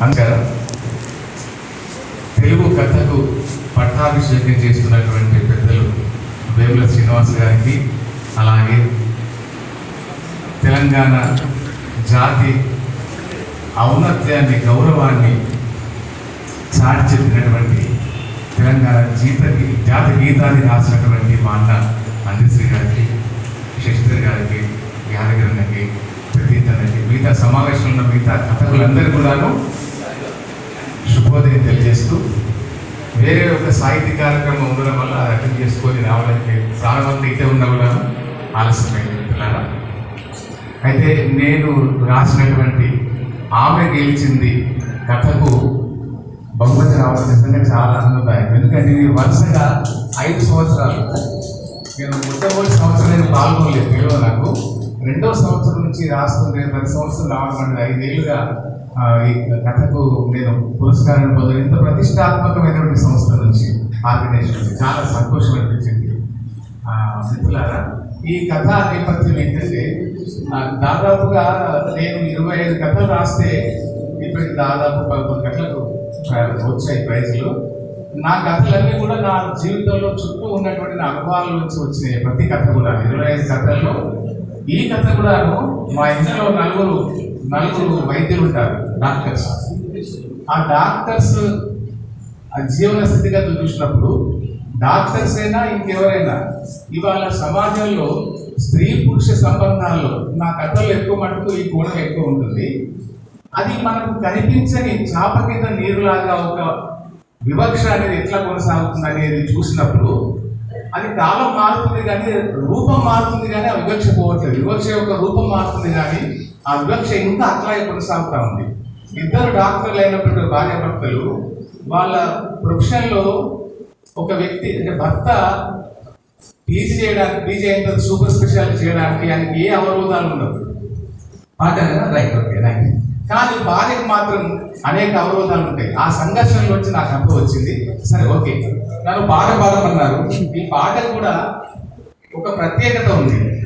నమస్కారం తెలుగు కథకు పట్టాభిషేకం చేస్తున్నటువంటి పెద్దలు వేముల శ్రీనివాస్ గారికి అలాగే తెలంగాణ జాతి ఔన్నత్యాన్ని గౌరవాన్ని చాటి చెప్పినటువంటి తెలంగాణ జీత జాతి గీతాన్ని రాసినటువంటి మా అన్న అందశ్రీ గారికి శశిధర్ గారికి యాదగిరణకి ప్రతీత్ అన్నకి మిగతా సమావేశంలో ఉన్న మిగతా కథకులందరూ కూడాను శుభోదయం తెలియజేస్తూ వేరే ఒక సాహిత్య కార్యక్రమం ఉండడం వల్ల అటెండ్ చేసుకొని రావడానికి చాలా మంది ఇటే ఉన్నా కూడా ఆలస్యమైంది పిల్లల అయితే నేను రాసినటువంటి ఆమె గెలిచింది కథకు బహుమతి రావడం నిజంగా చాలా ఆనందదాయకం. ఎందుకంటే ఇది వరుసగా ఐదు సంవత్సరాలు నేను మొట్టమొదటి సంవత్సరం నేను పాల్గొనలేదు తెలియదు నాకు. రెండో సంవత్సరం నుంచి రాస్తుంది ప్రతి సంవత్సరం రావడం ఐదేళ్ళుగా ఐదేళ్ళుగా ఈ కథకు నేను పురస్కారం పొందడం ఇంత ప్రతిష్టాత్మకమైనటువంటి సంస్థ నుంచి ఆర్గనైజేషన్ చాలా సంతోషం అనిపించింది. మిత్రులారా ఈ కథ నేపథ్యం ఏంటంటే దాదాపుగా నేను ఇరవై ఐదు కథలు రాస్తే ఇప్పటికి దాదాపు పదకొండు కథలకు వచ్చాయి ప్రైజ్లు. నా కథలన్నీ కూడా నా జీవితంలో చుట్టూ ఉన్నటువంటి నా అనుభవాల నుంచి వచ్చినాయి. ప్రతి కథ కూడా ఇరవై ఐదు కథల్లో ఈ కథ కూడాను మా ఇంట్లో నలుగురు నలుగురు వైద్యులు ఉంటారు డాక్టర్స్. ఆ డాక్టర్స్ ఆ జీవన స్థితిగతులు చూసినప్పుడు డాక్టర్స్ అయినా ఇంకెవరైనా ఇవాళ సమాజంలో స్త్రీ పురుష సంబంధాల్లో నా కథలు ఎక్కువ మటుకు ఈ కోణం ఎక్కువ ఉంటుంది. అది మనకు కనిపించని చాప కింద నీరులాగా ఒక వివక్ష అనేది ఎట్లా కొనసాగుతుంది అనేది చూసినప్పుడు అది కాలం మారుతుంది కానీ రూపం మారుతుంది కానీ ఆ వివక్ష పోవట్లేదు. వివక్ష యొక్క రూపం మారుతుంది కానీ ఆ వివక్ష ఇంకా అట్లాగే కొనసాగుతూ ఉంది. ఇద్దరు డాక్టర్లు అయినప్పుడు భార్యాభర్తలు వాళ్ళ ప్రొఫెషన్లో ఒక వ్యక్తి అంటే భర్త పీజీ చేయడానికి పీజీ అయిన తర్వాత సూపర్ స్పెషాలిటీ చేయడానికి ఆయనకి ఏ అవరోధాలు ఉండవు. రైట్ ఓకే రైట్ కానీ భార్యకు మాత్రం అనేక అవరోధాలు ఉంటాయి. ఆ సంఘర్షణలో వచ్చి నాకు కథ వచ్చింది. సరే ఓకే. నన్ను పాట పాడమన్నారు ఈ పాట కూడా ఒక ప్రత్యేకత ఉంది.